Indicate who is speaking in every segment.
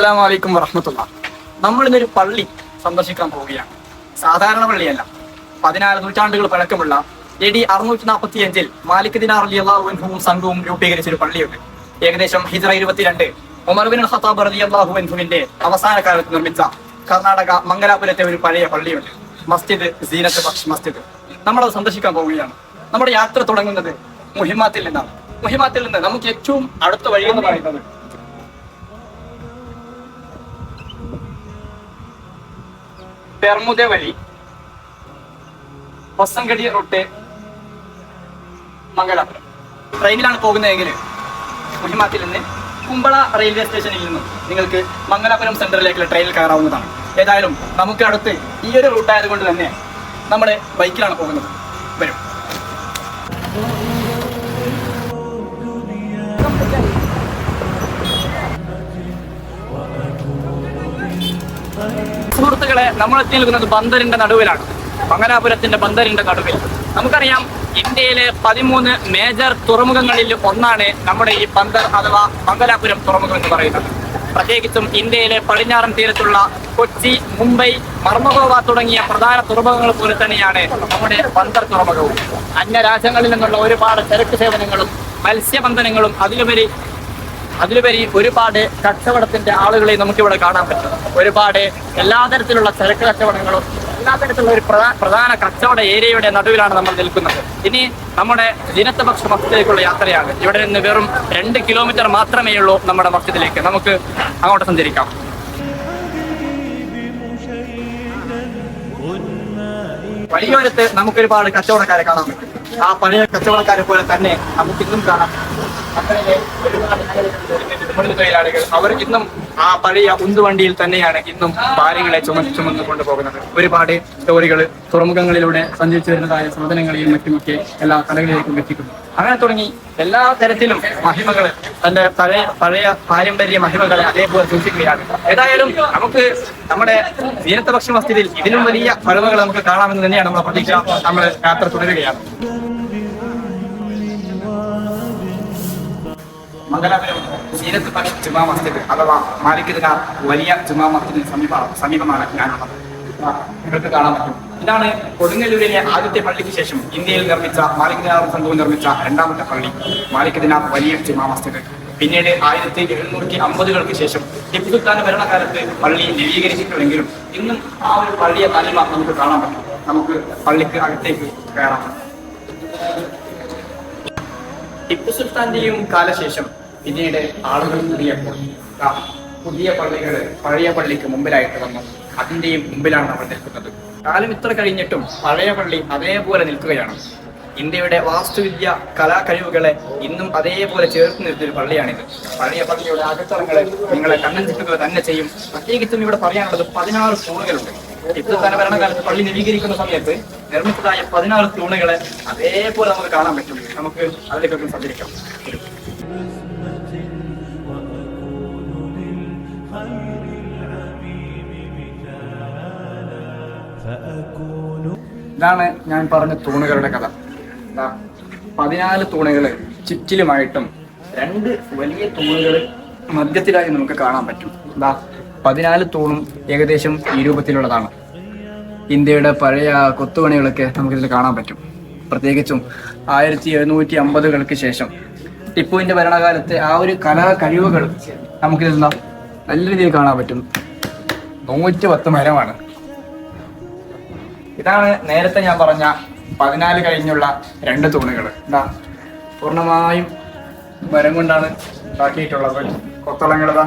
Speaker 1: അസ്സാം വറഹമത്തുള്ള. നമ്മൾ ഇന്നൊരു പള്ളി സന്ദർശിക്കാൻ പോവുകയാണ്. സാധാരണ പള്ളിയല്ല. പതിനാറ് നൂറ്റാണ്ടുകൾ പഴക്കമുള്ള എ ഡി അറുന്നൂറ്റി നാൽപ്പത്തി അഞ്ചിൽ മാലിക് ദിനാർ അലി അള്ളാഹുവിൻഹുവും സംഘവും രൂപീകരിച്ച ഒരു പള്ളിയുണ്ട്. ഏകദേശം ഹിജറ ഇരുപത്തിരണ്ട്. ഒമർബിൻ ഹത്താബ് അലി അള്ളാഹുവിൻഹുവിന്റെ അവസാന കാലത്ത് നിർമ്മിച്ച കർണാടക മംഗലാപുരത്തെ ഒരു പഴയ പള്ളിയുണ്ട്. മസ്ജിദ് സീനത്ത് മസ്ജിദ്. നമ്മളത് സന്ദർശിക്കാൻ പോവുകയാണ്. നമ്മുടെ യാത്ര തുടങ്ങുന്നത് മുഹിമാത്തിൽ നിന്നാണ്. മുഹിമാത്തിൽ നിന്ന് നമുക്ക് ഏറ്റവും അടുത്ത വഴി എന്ന് പറയുന്നത് പെർമുദ വഴി ഹൊസങ്കടി റൂട്ട് മംഗളാപുരം ട്രെയിനിലാണ് പോകുന്നതെങ്കിൽ മുഹിമാത്തിൽ നിന്ന് കുമ്പള റെയിൽവേ സ്റ്റേഷനിൽ നിന്നും നിങ്ങൾക്ക് മംഗലാപുരം സെന്ററിലേക്കുള്ള ട്രെയിനിൽ കയറാവുന്നതാണ്. ഏതായാലും നമുക്ക് അടുത്ത് ഈ ഒരു റൂട്ടായതുകൊണ്ട് തന്നെ നമ്മൾ ബൈക്കിലാണ് പോകുന്നത്. വരും. സുഹൃത്തുക്കളെ നമ്മൾ എത്തി നിൽക്കുന്നത് ബന്ദറിന്റെ നടുവിലാണ്. മംഗലാപുരത്തിന്റെ ബന്ദറിന്റെ നടുവിൽ നമുക്കറിയാം ഇന്ത്യയിലെ പതിമൂന്ന് മേജർ തുറമുഖങ്ങളിൽ ഒന്നാണ് നമ്മുടെ ഈ ബന്ദർ അഥവാ മംഗലാപുരം തുറമുഖം എന്ന് പറയുന്നത്. പ്രത്യേകിച്ചും ഇന്ത്യയിലെ പടിഞ്ഞാറൻ തീരത്തുള്ള കൊച്ചി മുംബൈ മർമഗോവ തുടങ്ങിയ പ്രധാന തുറമുഖങ്ങൾ പോലെ തന്നെയാണ് നമ്മുടെ ബന്ദർ തുറമുഖവും. അന്യരാജ്യങ്ങളിൽ നിന്നുള്ള ഒരുപാട് ചരക്ക് സേവനങ്ങളും മത്സ്യബന്ധനങ്ങളും അതിലുപരി അതിലുപരി ഒരുപാട് കച്ചവടത്തിന്റെ ആളുകളെ നമുക്കിവിടെ കാണാൻ പറ്റും. ഒരുപാട് എല്ലാ തരത്തിലുള്ള ചരക്ക് കച്ചവടങ്ങളും എല്ലാ തരത്തിലുള്ള ഒരു പ്രധാ- പ്രധാന കച്ചവട ഏരിയയുടെ നടുവിലാണ് നമ്മൾ നിൽക്കുന്നത്. ഇനി നമ്മുടെ ദിനത്തപക്ഷ മസ്ജിദിലേക്കുള്ള യാത്രയാണ്. ഇവിടെ നിന്ന് വെറും രണ്ട് കിലോമീറ്റർ മാത്രമേ ഉള്ളൂ നമ്മുടെ മസ്ജിദിലേക്ക്. നമുക്ക് അങ്ങോട്ട് സഞ്ചരിക്കാം. വഴിയോരത്ത് നമുക്കൊരുപാട് കച്ചവടക്കാരെ കാണാൻ പറ്റും. ആ പഴയ കച്ചവടക്കാരെ പോലെ തന്നെ നമുക്ക് ഇന്നും കാണാം. അത്രയും തൊഴിലാളികൾ അവർ ഇന്നും ആ പഴയ ഉന്തുവണ്ടിയിൽ തന്നെയാണ് ഇന്നും ഭാര്യങ്ങളെ ചുമ ചുമന്ന് കൊണ്ടുപോകുന്നത്. ഒരുപാട് ലോറികൾ തുറമുഖങ്ങളിലൂടെ സഞ്ചരിച്ചു വരുന്നതായ സാധനങ്ങളെയും മറ്റുമൊക്കെ എല്ലാ കടകളിലേക്കും എത്തിക്കുന്നു. അങ്ങനെ തുടങ്ങി എല്ലാ തരത്തിലും മഹിമകൾ തന്റെ പഴയ പഴയ പാരമ്പര്യ മഹിമകളെ അതേപോലെ സൂക്ഷിക്കുകയാണ്. ഏതായാലും നമുക്ക് നമ്മുടെ ദീനത്തപക്ഷ മസ്ജിദിൽ ഇതിലും വലിയ പഴവുകൾ നമുക്ക് കാണാമെന്ന് തന്നെയാണ് നമ്മുടെ പ്രതീക്ഷ. നമ്മൾ യാത്ര തുടരുകയാണ്. മംഗലാപുരം. സീരത്ത് പക്ഷ ജുമാ മസ്ജിദ് അഥവാ മാലിക് ദിനാർ വലിയ ജുമാ മസ്ജിദിന് സമീപ സമീപമാണ് ഞാനുള്ളത്. നിങ്ങൾക്ക് കാണാൻ പറ്റും. ഇതാണ് കൊടുങ്ങല്ലൂരിലെ ആദ്യത്തെ പള്ളിക്ക് ശേഷം ഇന്ത്യയിൽ നിർമ്മിച്ച മാലിക് ദിനാർ സംഘവും നിർമ്മിച്ച രണ്ടാമത്തെ പള്ളി. മാലിക് ദിനാർ വലിയ ജുമാ മസ്ജിദ്. പിന്നീട് ആയിരത്തി എഴുന്നൂറ്റി അമ്പതുകൾക്ക് ശേഷം ടിപ്പു ഭരണകാലത്ത് പള്ളി നവീകരിച്ചിട്ടുണ്ടെങ്കിലും ഇന്നും ആ ഒരു പള്ളിയെ തനിമ നമുക്ക് കാണാൻ പറ്റും. നമുക്ക് പള്ളിക്ക് അകത്തേക്ക് കയറാം. ടിപ്പു സുൽത്താന്റെയും കാലശേഷം പിന്നീട് ആളുകൾ കൂടിയപ്പോൾ പുതിയ പള്ളികൾ പഴയ പള്ളിക്ക് മുമ്പിലായിട്ട് വന്നു. അതിന്റെയും മുമ്പിലാണ് നമ്മൾ നിൽക്കുന്നത്. കാലം ഇത്ര കഴിഞ്ഞിട്ടും പഴയ പള്ളി അതേപോലെ നിൽക്കുകയാണ്. ഇന്ത്യയുടെ വാസ്തുവിദ്യ കലാകഴിവുകളെ ഇന്നും അതേപോലെ ചേർത്ത് നിർത്തിയ ഒരു പള്ളിയാണിത്. പഴയ പള്ളിയുടെ അകത്തളങ്ങളെ നിങ്ങളെ കണ്ണൻ ചിട്ടുകൾ തന്നെ ചെയ്യും. പ്രത്യേകിച്ചും ഇവിടെ പറയാനുള്ളത് പതിനാറ് തൂണുകളുണ്ട്. ഇപ്പോൾ തന്നെ ഭരണകാലത്ത് പള്ളി നവീകരിക്കുന്ന സമയത്ത് നിർമ്മിച്ചതായ പതിനാറ് തൂണുകളെ അതേപോലെ നമുക്ക് കാണാൻ പറ്റും. നമുക്ക് അതിലേക്കൊക്കെ സഞ്ചരിക്കാം. ഇതാണ് ഞാൻ പറഞ്ഞ തൂണുകളുടെ കഥ. പതിനാല് തൂണുകൾ ചിറ്റിലുമായിട്ടും രണ്ട് വലിയ തൂണുകൾ മധ്യത്തിലായി നമുക്ക് കാണാൻ പറ്റും. ദാ പതിനാല് തൂണും ഏകദേശം ഈ രൂപത്തിലുള്ളതാണ് ഇന്ത്യയുടെ പഴയ കൊത്തുപണികളൊക്കെ നമുക്കിതിൽ കാണാൻ പറ്റും. പ്രത്യേകിച്ചും ആയിരത്തി എഴുന്നൂറ്റി അമ്പതുകൾക്ക് ശേഷം ടിപ്പുവിന്റെ ഭരണകാലത്തെ ആ ഒരു കലാ കഴിവുകൾ നമുക്കിതിൽ നല്ല രീതിയിൽ കാണാൻ പറ്റും. നൂറ്റി പത്ത് മരമാണ്. ഇതാണ് നേരത്തെ ഞാൻ പറഞ്ഞ പതിനാല് കഴിഞ്ഞുള്ള രണ്ട് തൂണുകൾ എന്താ പൂർണമായും മരം കൊണ്ടാണ് ഉണ്ടാക്കിയിട്ടുള്ളത് കൊത്തളങ്ങളിതാ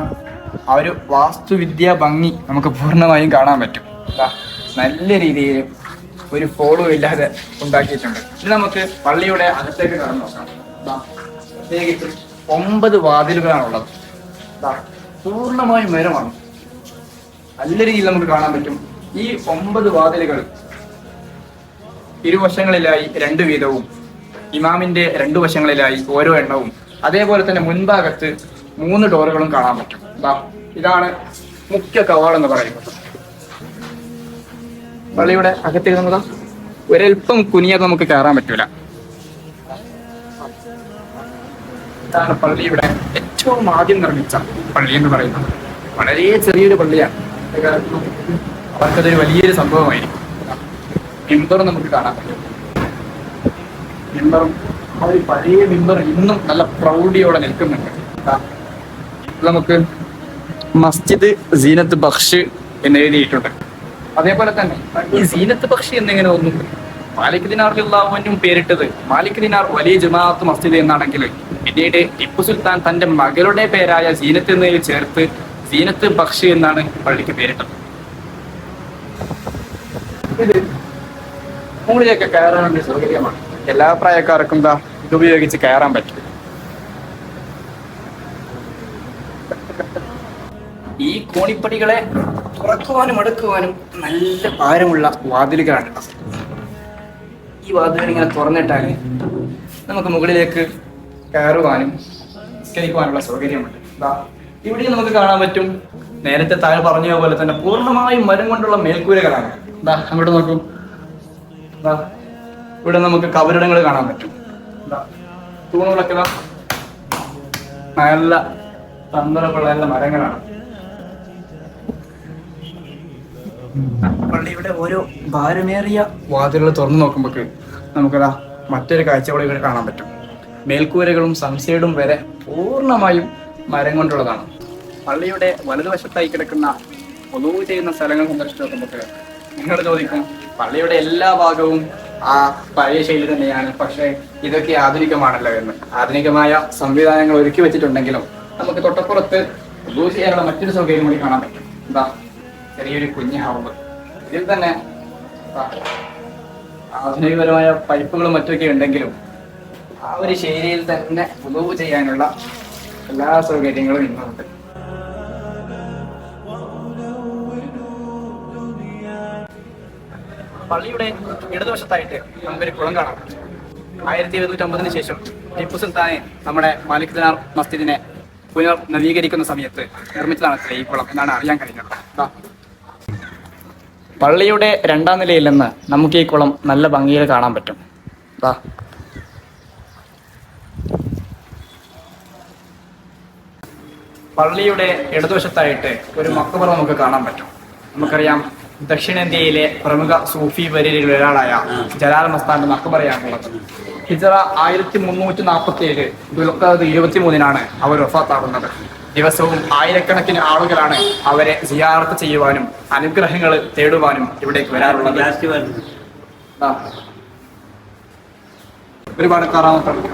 Speaker 1: ആ ഒരു വാസ്തുവിദ്യ ഭംഗി നമുക്ക് പൂർണമായും കാണാൻ പറ്റും. എന്താ നല്ല രീതിയിൽ ഒരു ഫോളോ ഇല്ലാതെ ഉണ്ടാക്കിയിട്ടുണ്ട്. ഇത് നമുക്ക് പള്ളിയുടെ അകത്തേക്ക് കടന്നു നോക്കാം. പ്രത്യേകിച്ച് ഒമ്പത് വാതിലുകളാണുള്ളത്. പൂർണമായും മരമാണ്. നല്ല രീതിയിൽ നമുക്ക് കാണാൻ പറ്റും. ഈ ഒമ്പത് വാതിലുകൾ ഇരുവശങ്ങളിലായി രണ്ട് വീതവും ഇമാമിന്റെ രണ്ടു വശങ്ങളിലായി ഓരോ എണ്ണവും. അതേപോലെ തന്നെ മുൻഭാഗത്ത് മൂന്ന് ഡോറുകളും കാണാൻ പറ്റും. ഇതാണ് മുഖ്യ കവാൾ എന്ന് പറയുന്നത്. പള്ളിയുടെ അകത്തേക്ക് നമുക്ക് ഒരൽപ്പം കുനിയാതെ നമുക്ക് കയറാൻ പറ്റൂല. ഇതാണ് പള്ളിയുടെ ഏറ്റവും ആദ്യം നിർമ്മിച്ച പള്ളി എന്ന് പറയുന്നത്. വളരെ ചെറിയൊരു പള്ളിയാണ്. അവർക്കതൊരു വലിയൊരു സംഭവമായിരിക്കും. മിമ്പർ നമുക്ക് കാണാൻ പറ്റും. ടിംബറും ആ ഒരു പഴയ ടിംബർ ഇന്നും നല്ല പ്രൗഢിയോടെ നിൽക്കുന്നുണ്ട്. നമുക്ക് മസ്ജിദ് സീനത്ത് ബക്ഷ് എന്ന് എഴുതിയിട്ടുണ്ട്. അതേപോലെ തന്നെ ഈ സീനത്ത് ബക്ഷ് എന്നിങ്ങനെ ഒന്നും മാലിക് ദിനാറിലുള്ളവനും പേരിട്ടത് മാലിക് ദിനാർ വലിയ ജമാഅത്ത് മസ്ജിദ് എന്നാണെങ്കിൽ പിന്നീട് ടിപ്പു സുൽത്താൻ തന്റെ മകളുടെ പേരായ സീനത്ത് എന്നതിൽ ചേർത്ത് സീനത്ത് ബക്ഷ് എന്നാണ് പള്ളിക്ക് പേരിട്ടത്. മുകളിലേക്ക് കയറാൻ വേണ്ടി സൗകര്യമാണ്. എല്ലാ പ്രായക്കാർക്കും എന്താ ഇതുപയോഗിച്ച് കയറാൻ പറ്റും. ഈ കോണിപ്പടികളെ തുറക്കുവാനും അടുക്കുവാനും നല്ല ഭാരമുള്ള വാതിലുകളാണ്. ഈ വാതിലുകൾ ഇങ്ങനെ തുറന്നിട്ടാൽ നമുക്ക് മുകളിലേക്ക് കയറുവാനും നിസ്കരിക്കുവാനുള്ള സൗകര്യമുണ്ട്. ഇവിടെ നമുക്ക് കാണാൻ പറ്റും. നേരത്തെ താഴെ പറഞ്ഞ പോലെ തന്നെ പൂർണമായും മരം കൊണ്ടുള്ള മേൽക്കൂരകളാണ്. എന്താ അങ്ങോട്ട് നോക്കൂ. ദാ ഇവിടെ നമുക്ക് കവരിടങ്ങൾ കാണാൻ പറ്റും. എന്താ തൂണുകളൊക്കെ നല്ല തന്ത്രമുള്ള നല്ല മരങ്ങളാണ്. പള്ളിയുടെ ഓരോ ഭാരമേറിയ വാതിലുകൾ തുറന്നു നോക്കുമ്പോൾ നമുക്കതാ മറ്റൊരു കാഴ്ചകളും ഇവിടെ കാണാൻ പറ്റും. മേൽക്കൂരകളും സൺസൈഡും വരെ പൂർണമായും മരം കൊണ്ടുള്ളതാണ്. പള്ളിയുടെ വലതുവശത്തായി കിടക്കുന്ന ഒതുവ് ചെയ്യുന്ന സ്ഥലങ്ങൾ സന്ദർശിച്ച് നോക്കുമ്പോൾ നിങ്ങൾ ചോദിക്കും പള്ളിയുടെ എല്ലാ ഭാഗവും ആ പഴയ ശൈലി തന്നെയാണ് പക്ഷേ ഇതൊക്കെ ആധുനികമാണല്ലോ എന്ന്. ആധുനികമായ സംവിധാനങ്ങൾ ഒരുക്കി വെച്ചിട്ടുണ്ടെങ്കിലും നമുക്ക് തൊട്ടപ്പുറത്ത് ചെയ്യാനുള്ള മറ്റൊരു സൗകര്യം കൂടി കാണാൻ പറ്റും. എന്താ? ചെറിയൊരു കുഞ്ഞ് ഹൗബ് ഇതിൽ തന്നെ ആധുനികപരമായ പൈപ്പുകളും മറ്റൊക്കെ ഉണ്ടെങ്കിലും ആ ഒരു ശൈലിയിൽ തന്നെ ഉദവ് ചെയ്യാനുള്ള എല്ലാ സൗകര്യങ്ങളും ഇന്നുണ്ട്. പള്ളിയുടെ ഇടതുവശത്തായിട്ട് നമുക്കൊരു കുളം കാണാം. ആയിരത്തി എഴുന്നൂറ്റി അമ്പതിന് ശേഷം ടിപ്പു സുൽത്താനെ നമ്മുടെ മാലിക് ദിനാർ മസ്ജിദിനെ പുനർ നവീകരിക്കുന്ന സമയത്ത് നിർമ്മിച്ചതാണ് ഈ കുളം എന്നാണ് അറിയാൻ കഴിഞ്ഞത്. പള്ളിയുടെ രണ്ടാം നിലയിൽ നിന്ന് നമുക്ക് ഈ കുളം നല്ല ഭംഗിയിൽ കാണാൻ പറ്റും. വാ പള്ളിയുടെ ഇടതുവശത്തായിട്ട് ഒരു മക്കബറ നമുക്ക് കാണാൻ പറ്റും. നമുക്കറിയാം ദക്ഷിണേന്ത്യയിലെ പ്രമുഖ സൂഫി വര്യരിൽ ഒരാളായ ജലാൽ മസ്താന്റെ മക്കബറയാണുള്ളത് ഹിജറ ആയിരത്തി മുന്നൂറ്റി നാൽപ്പത്തി ഏഴ് ദുൽഖാദ് ഇരുപത്തി മൂന്നിനാണ് അവർ ഒഫാത്താകുന്നത് ദിവസവും ആയിരക്കണക്കിന് ആളുകളാണ് അവരെ സിയാർത്ത് ചെയ്യുവാനും അനുഗ്രഹങ്ങൾ തേടുവാനും ഇവിടേക്ക് വരാറുള്ളത്. ഒരുപാട് കറാമത്തുണ്ട്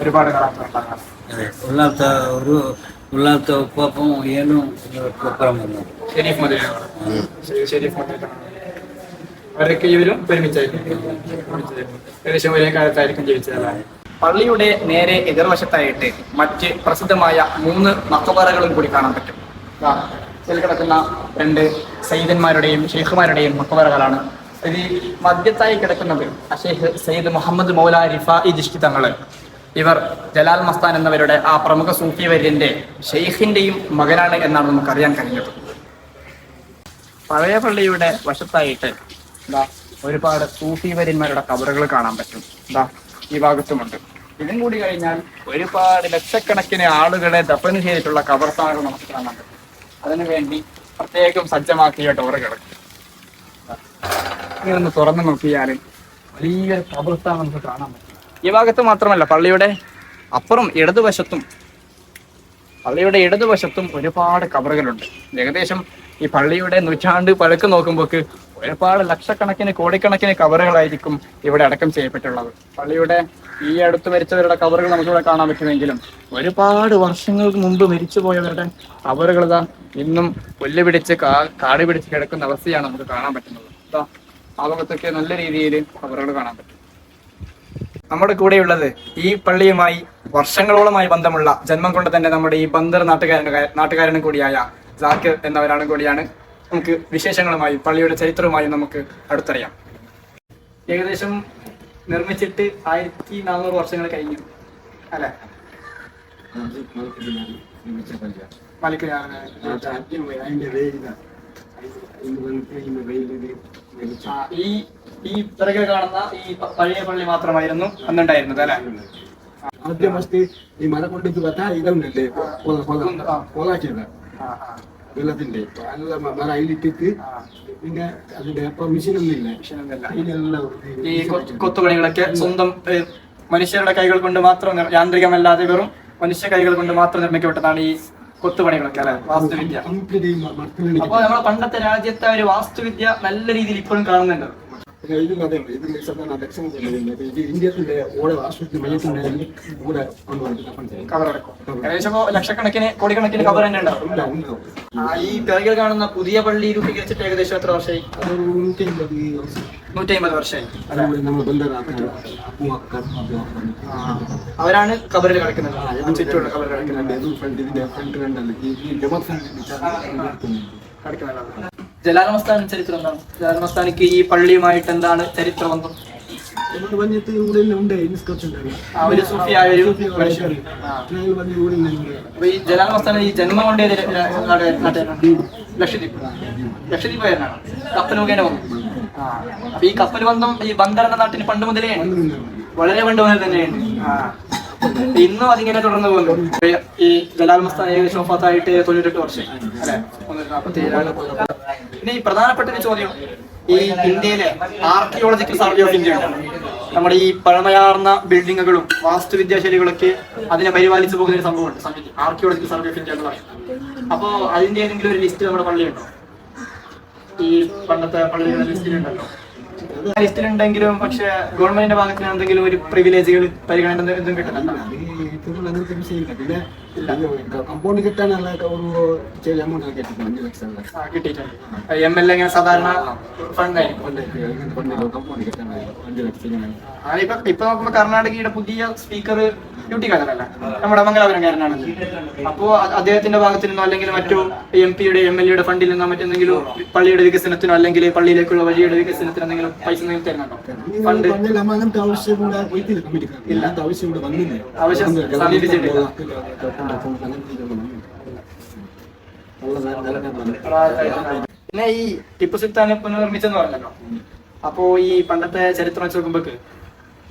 Speaker 1: ഒരുപാട് കറാമത്തുണ്ടാകാം
Speaker 2: ಅದೇ ഉള്ളാത്ത ഉപ്പാപ്പം ಏನು കൊപ്പറം വന്നു
Speaker 1: ഷെരീഫ് മദീനാണ് ഷെരീഫ് മദീനാണ് അവരൊക്കെ ഇവരും ഒരുമിച്ചായിരിക്കും. ഏകദേശം ഒരേ കാലത്തായിരിക്കും ജീവിച്ചതല്ലേ പള്ളിയുടെ നേരെ എതിർവശത്തായിട്ട് മറ്റ് പ്രസിദ്ധമായ മൂന്ന് മക്കബറകളും കൂടി കാണാൻ പറ്റും. ഇതിൽ കിടക്കുന്ന രണ്ട് സയ്യിദന്മാരുടെയും ഷെയ്ഖുമാരുടെയും മക്കബറകളാണ്. ഇത് മദ്യത്തായി കിടക്കുന്നത് അഷേഖ് സയ്യിദ് മുഹമ്മദ് മൗല റിഫാ ഇ ജിഷ്കി തങ്ങൾ ഇവർ ജലാൽ മസ്താൻ എന്നവരുടെ ആ പ്രമുഖ സൂഫി വര്യന്റെ ഷെയ്ഖിന്റെയും മകനാണ് എന്നാണ് നമുക്ക് അറിയാൻ കഴിഞ്ഞത്. പഴയ പള്ളിയുടെ വശത്തായിട്ട് എന്താ ഒരുപാട് സൂഫി വര്യന്മാരുടെ കബറുകൾ കാണാൻ പറ്റും. എന്താ ഈ ഭാഗത്തുമുണ്ട്. ഇതും കൂടി കഴിഞ്ഞാൽ ഒരുപാട് ലക്ഷക്കണക്കിന് ആളുകളെ ദഫന് ചെയ്തിട്ടുള്ള കബർസ്ഥാനങ്ങൾ നമുക്ക് കാണാൻ പറ്റും. അതിനു വേണ്ടി പ്രത്യേകം സജ്ജമാക്കിയ ഡോറുകൾ ഒന്ന് തുറന്നു നോക്കിയാൽ വലിയൊരു കബർസ്ഥാനം നമുക്ക് കാണാൻ പറ്റും. ഈ ഭാഗത്ത് മാത്രമല്ല പള്ളിയുടെ അപ്പുറം ഇടതുവശത്തും പള്ളിയുടെ ഇടതുവശത്തും ഒരുപാട് കബറുകളുണ്ട്. ഏകദേശം ഈ പള്ളിയുടെ നൂറ്റാണ്ട് പഴക്ക് നോക്കുമ്പോൾക്ക് ഒരുപാട് ലക്ഷക്കണക്കിന് കോടിക്കണക്കിന് കവറുകളായിരിക്കും ഇവിടെ അടക്കം ചെയ്യപ്പെട്ടുള്ളത്. പള്ളിയുടെ ഈ അടുത്ത് മരിച്ചവരുടെ കവറുകൾ നമുക്കിവിടെ കാണാൻ പറ്റുമെങ്കിലും ഒരുപാട് വർഷങ്ങൾക്ക് മുമ്പ് മരിച്ചു പോയവരുടെ കവറുകൾ ഇതാ ഇന്നും പുല്ല് പിടിച്ച് കാ കാട് പിടിച്ച് കിടക്കുന്ന അവസ്ഥയാണ് നമുക്ക് കാണാൻ പറ്റുന്നത്. ആ ഭാഗത്തൊക്കെ നല്ല രീതിയിൽ കവറുകൾ കാണാൻ പറ്റും. നമ്മുടെ കൂടെയുള്ളത് ഈ പള്ളിയുമായി വർഷങ്ങളോളമായി ബന്ധമുള്ള ജന്മം കൊണ്ട് തന്നെ നമ്മുടെ ഈ ബന്ദർ നാട്ടുകാരൻ നാട്ടുകാരനും കൂടിയായ ജാക്കിർ എന്നവരാണ് കൂടിയാണ്. നമുക്ക് വിശേഷങ്ങളുമായി പള്ളിയുടെ ചരിത്രവുമായി നമുക്ക് അടുത്തറിയാം. ഏകദേശം നിർമ്മിച്ചിട്ട് ആയിരത്തി നാനൂറ് വർഷങ്ങൾ കഴിഞ്ഞു. അല്ലെ? മലിക് ആ, ഈ ഈ പിറകെ കാണുന്ന ഈ പഴയ പള്ളി മാത്രമായിരുന്നു അന്നുണ്ടായിരുന്നത് അല്ലെ?
Speaker 3: ആദ്യം ഫസ്റ്റ് ഈ മല കൊണ്ട് ഇതുണ്ടല്ലേ?
Speaker 1: ആ.
Speaker 3: വെള്ളത്തിന്റെ. മരം അതിലിട്ടിട്ട് പിന്നെ അതിന്റെ പെർമിഷൻ ഒന്നും ഇല്ല അതിനെല്ലാം
Speaker 1: ഈ കൊത്തുപണികളൊക്കെ സ്വന്തം മനുഷ്യരുടെ കൈകൾ കൊണ്ട് മാത്രം യാന്ത്രികമല്ലാതെ വെറും മനുഷ്യ കൈകൾ കൊണ്ട് മാത്രം നിർമ്മിക്കപ്പെട്ടതാണ് ഈ കൊത്തുപണികളൊക്കെ അല്ലെ? വാസ്തുവിദ്യ. അപ്പൊ നമ്മുടെ പണ്ടത്തെ രാജ്യത്തെ ഒരു വാസ്തുവിദ്യ നല്ല രീതിയിൽ ഇപ്പോഴും കാണുന്നുണ്ട്.
Speaker 3: ഇത് ഇന്ത്യത്തിന്റെ ഓരോ ആശുപത്രി മയത്തിന്റെ കൂടെ കൊണ്ടുവന്നിട്ട്
Speaker 1: കവറടക്കം ഏകദേശം ഇപ്പോ ലക്ഷക്കണക്കിന് കോടിക്കണക്കിന് കവർ തന്നെ ഉണ്ടാവും ഈ പിറകിൽ കാണുന്ന പുതിയ പള്ളി രൂപീകരിച്ചിട്ട് ഏകദേശം എത്ര വർഷമായി?
Speaker 3: അതൊരു നൂറ്റി അമ്പത് വർഷം
Speaker 1: നൂറ്റി അമ്പത് വർഷമായി
Speaker 3: അതുപോലെ നമ്മൾ
Speaker 1: അവരാണ് കബറിൽ ചുറ്റുമുള്ള ജലാലമസ്ഥാൻ ചരിത്രം എന്താണ് ജലാലമസ്ഥാനിക്ക് ഈ പള്ളിയുമായിട്ട് എന്താണ് ചരിത്ര ബന്ധം
Speaker 3: ഇവിടെ വന്നിട്ട് ഇവിടെ തന്നെ ഉണ്ട്.
Speaker 1: ഒരു സൂഫിയായ ഒരു ഈ ജലാലമസ്ഥാന ഈ ജന്മം കൊണ്ടേ? ലക്ഷദ്വീപ്. ലക്ഷദ്വീപ് കപ്പൽ മുഖേന വന്നു. അപ്പൊ ഈ കപ്പൽ ബന്ധം ഈ ബന്ദർ എന്ന നാട്ടിന് പണ്ട് മുതലേ വളരെ പണ്ട് മുതൽ തന്നെയുണ്ട്. ഇന്നും അതിങ്ങനെ തുടർന്ന് പോകുന്നു. ഈ ജലാൽ മസ്താൻ ഏകദേശം വഫാത്തായിട്ട് തൊണ്ണൂറ്റെട്ട് വർഷം. അല്ലെ? നാൽപ്പത്തി ഏഴാണ് ഈ പ്രധാനപ്പെട്ട ഒരു ചോദ്യം. ഈ ഇന്ത്യയിലെ ആർക്കിയോളജിക്കൽ സർവേ ഓഫ് ഇന്ത്യ നമ്മുടെ ഈ പഴമയാർന്ന ബിൽഡിങ്ങുകളും വാസ്തുവിദ്യാ ശൈലികളൊക്കെ അതിനെ പരിപാലിച്ചു പോകുന്ന ഒരു സംഭവമുണ്ട്. ആർക്കിയോളജിക്കൽ സർവേ ഓഫ് ഇന്ത്യ എന്ന് പറയും അപ്പോ അതിന്റെ ഏതെങ്കിലും ഒരു ലിസ്റ്റ് നമ്മുടെ പള്ളിയുണ്ടോ ഈ പണ്ടത്തെ പള്ളികളുടെ ലിസ്റ്റിലുണ്ടല്ലോ ലിസ്റ്റിലുണ്ടെങ്കിലും പക്ഷെ ഗവൺമെന്റിന്റെ ഭാഗത്ത് നിന്ന് എന്തെങ്കിലും ഒരു പ്രിവിലേജുകൾ പരിഗണന എന്തും- കിട്ടുന്നുണ്ടോ
Speaker 3: പിന്നെ കമ്പൗണ്ട് കിട്ടാനുള്ള ഒരു ചെറിയ എമൗണ്ട് അഞ്ച് ലക്ഷം
Speaker 1: കിട്ടിയിട്ടുണ്ട്. എം എൽ എ ഇങ്ങനെ സാധാരണ ഫണ്ട് ആയിരിക്കും.
Speaker 3: കമ്പൗണ്ട് കിട്ടാനുള്ള അഞ്ച് ലക്ഷം
Speaker 1: ഇപ്പൊ ഇപ്പൊ നോക്കുമ്പോ കർണാടകയുടെ പുതിയ സ്പീക്കർ ഡ്യൂട്ടിക്കാരനല്ല നമ്മുടെ മംഗലാപുരംകാരനാണ് അപ്പോ അദ്ദേഹത്തിന്റെ ഭാഗത്തു നിന്നോ അല്ലെങ്കിൽ മറ്റു എം പിയുടെ എം എൽ എയുടെ ഫണ്ടിൽ നിന്നോ മറ്റെന്തെങ്കിലും പള്ളിയുടെ വികസനത്തിനോ അല്ലെങ്കിൽ പള്ളിയിലേക്കുള്ള വഴിയുടെ വികസനത്തിന് എന്തെങ്കിലും പൈസ എന്തെങ്കിലും തരുന്നുണ്ടോ. പിന്നെ ഈ ടിപ്പു സുൽത്താനെ പുനർനിർമ്മിച്ചെന്ന് പറഞ്ഞല്ലോ. അപ്പോ ഈ പണ്ടത്തെ ചരിത്രം വെച്ച് നോക്കുമ്പോക്ക്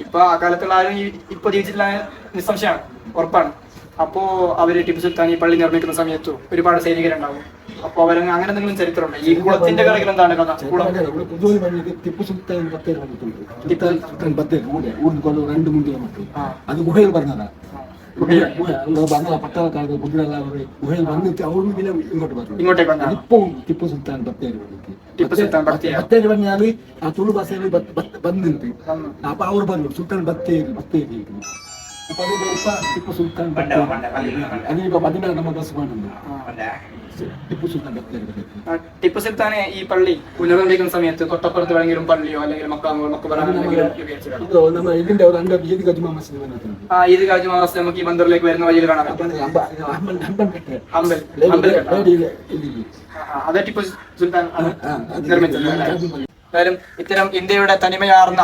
Speaker 1: ഇപ്പൊ ആ കാലത്തുള്ള ആരും ഈ ഇപ്പൊ ജീവിച്ചിട്ടില്ല നിസ്സംശയമാണ്. ഉറപ്പാണ്. അപ്പോ അവർ ടിപ്പു സുൽത്താൻ ഈ പള്ളി നിർമ്മിക്കുന്ന സമയത്ത് ഒരുപാട് സൈനികരുണ്ടാവും. അപ്പൊ അവർ അങ്ങനെ എന്തെങ്കിലും ചരിത്രമുണ്ട്? ഈ കുളത്തിന്റെ കടകൾ എന്താണ് കഥ? കുളം.
Speaker 3: ടിപ്പു സുൽത്താൻ വന്നിട്ടുണ്ട്. ടിപ്പു സുൽത്താൻ കൊണ്ട് രണ്ട് മറ്റു. അത് ഗുഹയിൽ പറഞ്ഞതാ ബാംഗ്ല പട്ടാളക്കാർക്ക് കുട്ടികളെല്ലാവരും ഗുഹയിൽ വന്നിട്ട് അവരും ഇങ്ങോട്ട് പറഞ്ഞു
Speaker 1: ഇങ്ങോട്ടേക്ക്
Speaker 3: ಟಿಪ್ಪು ಸುಲ್ತಾನ್
Speaker 1: ಬರ್ತೇರಿ ಬಂದಿತ್ತು ಟಿಪ್ಪು
Speaker 3: ಸುಲ್ತಾನ್ ಬರ್ತೇರಿ ಬಂದಾಗ ಆ ತುಳು ಭಾಷೆಯಲ್ಲಿ
Speaker 1: ಬಂದಿಂತೆ.
Speaker 3: ಅಪ್ಪ ಅವ್ರು ಬಂದ್ರು ಸುಲ್ತಾನ್ ಬರ್ತೇರಿ ಬರ್ತೇರಿ ಟಿಪ್ಪು ಸುಲ್ತಾನ್ ಅದೇ ಹದಿನಾರು ನಮ್ಮ ಬಸ್
Speaker 1: ಮಾಡಿದ್ರು ടിപ്പു സുൽത്താൻ ഈ പള്ളി പുനർനിർമ്മിക്കുന്ന സമയത്ത് തൊട്ടപ്പുറത്ത് വേണമെങ്കിലും പള്ളിയോ അല്ലെങ്കിൽ മക്കാമോ മക്കബറ ഈദ്ഗാജ് നമുക്ക് ഈ ബന്ദറിലേക്ക് വരുന്ന വഴിയിൽ കാണാം അത് ടിപ്പു സുൽത്താൻ നിർമ്മിച്ചത് ഇത്തരം ഇന്ത്യയുടെ തനിമയാർന്ന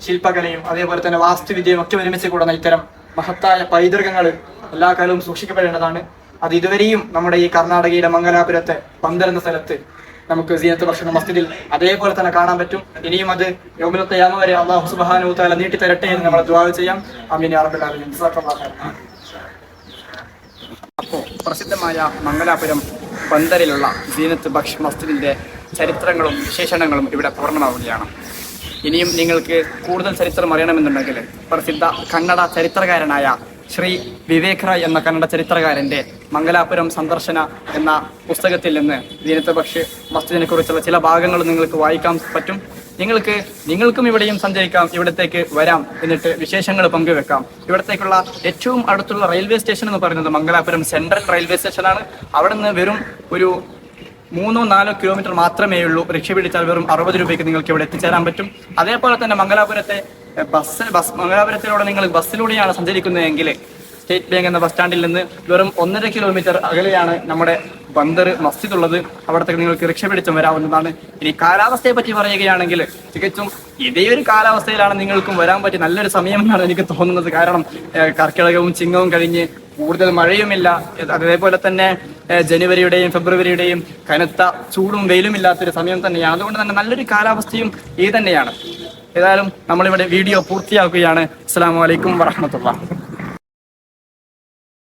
Speaker 1: ശില്പകലയും അതേപോലെ തന്നെ വാസ്തുവിദ്യയും ഒക്കെ ഒരുമിച്ച് കൂടുന്ന ഇത്തരം മഹത്തായ പൈതൃകങ്ങൾ എല്ലാ കാലവും സൂക്ഷിക്കപ്പെടേണ്ടതാണ്. അത് ഇതുവരെയും നമ്മുടെ ഈ കർണാടകയിലെ മംഗലാപുരത്തെ പന്തൽ എന്ന സ്ഥലത്ത് നമുക്ക് സീനത്ത് ഭക്ഷണ മസ്ജിദിൽ അതേപോലെ തന്നെ കാണാൻ പറ്റും. ഇനിയും അത് യോമിനത്തെ യാമ വരെ അള്ളാഹു സുബാനു താല നീട്ടി തരട്ടെ എന്ന് നമ്മൾ ദ്വാ ചെയ്യാം. അമീൻ അപ്പോൾ പ്രസിദ്ധമായ മംഗലാപുരം പന്തരിലുള്ള സീനത്ത് ഭക്ഷണ മസ്ജിദിന്റെ ചരിത്രങ്ങളും വിശേഷണങ്ങളും ഇവിടെ പൂർണമാവുകയാണ്. ഇനിയും നിങ്ങൾക്ക് കൂടുതൽ ചരിത്രം അറിയണമെന്നുണ്ടെങ്കിൽ പ്രസിദ്ധ കന്നഡ ചരിത്രകാരനായ ശ്രീ വിവേക് റായ് എന്ന കന്നഡ ചരിത്രകാരന്റെ മംഗലാപുരം സന്ദർശന എന്ന പുസ്തകത്തിൽ നിന്ന് ദീനത്തെ പക്ഷേ മസ്ജിദിനെ കുറിച്ചുള്ള ചില ഭാഗങ്ങൾ നിങ്ങൾക്ക് വായിക്കാൻ പറ്റും. നിങ്ങൾക്ക് നിങ്ങൾക്കും ഇവിടെയും സഞ്ചരിക്കാം ഇവിടത്തേക്ക് വരാം എന്നിട്ട് വിശേഷങ്ങൾ പങ്കുവെക്കാം. ഇവിടത്തേക്കുള്ള ഏറ്റവും അടുത്തുള്ള റെയിൽവേ സ്റ്റേഷൻ എന്ന് പറയുന്നത് മംഗലാപുരം സെൻട്രൽ റെയിൽവേ സ്റ്റേഷനാണ്. അവിടെ നിന്ന് വെറും ഒരു മൂന്നോ നാലോ കിലോമീറ്റർ മാത്രമേ ഉള്ളൂ റിക്ഷ പിടിച്ചാൽ വെറും അറുപത് രൂപയ്ക്ക് നിങ്ങൾക്ക് ഇവിടെ എത്തിച്ചേരാൻ പറ്റും. അതേപോലെ തന്നെ മംഗലാപുരത്തെ ബസ് ബസ് മംഗലാപുരത്തിലൂടെ നിങ്ങൾ ബസ്സിലൂടെയാണ് സഞ്ചരിക്കുന്നതെങ്കിൽ സ്റ്റേറ്റ് ബാങ്ക് എന്ന ബസ് സ്റ്റാൻഡിൽ നിന്ന് വെറും ഒന്നര കിലോമീറ്റർ അകലെയാണ് നമ്മുടെ ബന്ദർ മസ്ജിദ് ഉള്ളത് അവിടത്തേക്ക് നിങ്ങൾക്ക് റിക്ഷ പിടിച്ചും വരാവുന്നതാണ്. ഇനി കാലാവസ്ഥയെ പറ്റി പറയുകയാണെങ്കിൽ തികച്ചും ഇതേ ഒരു കാലാവസ്ഥയിലാണ് നിങ്ങൾക്കും വരാൻ പറ്റിയ നല്ലൊരു സമയമെന്നാണ് എനിക്ക് തോന്നുന്നത്. കാരണം കർക്കിടകവും ചിങ്ങവും കഴിഞ്ഞ് കൂടുതൽ മഴയുമില്ല. അതേപോലെ തന്നെ ജനുവരിയുടെയും ഫെബ്രുവരിയുടെയും കനത്ത ചൂടും വെയിലും ഇല്ലാത്തൊരു സമയം തന്നെയാണ്. അതുകൊണ്ട് തന്നെ നല്ലൊരു കാലാവസ്ഥയും ഈ തന്നെയാണ് ഏതായാലും നമ്മളിവിടെ വീഡിയോ പൂർത്തിയാക്കുകയാണ്. അസ്സാം വലൈക്കും വറഹമത്തുള്ള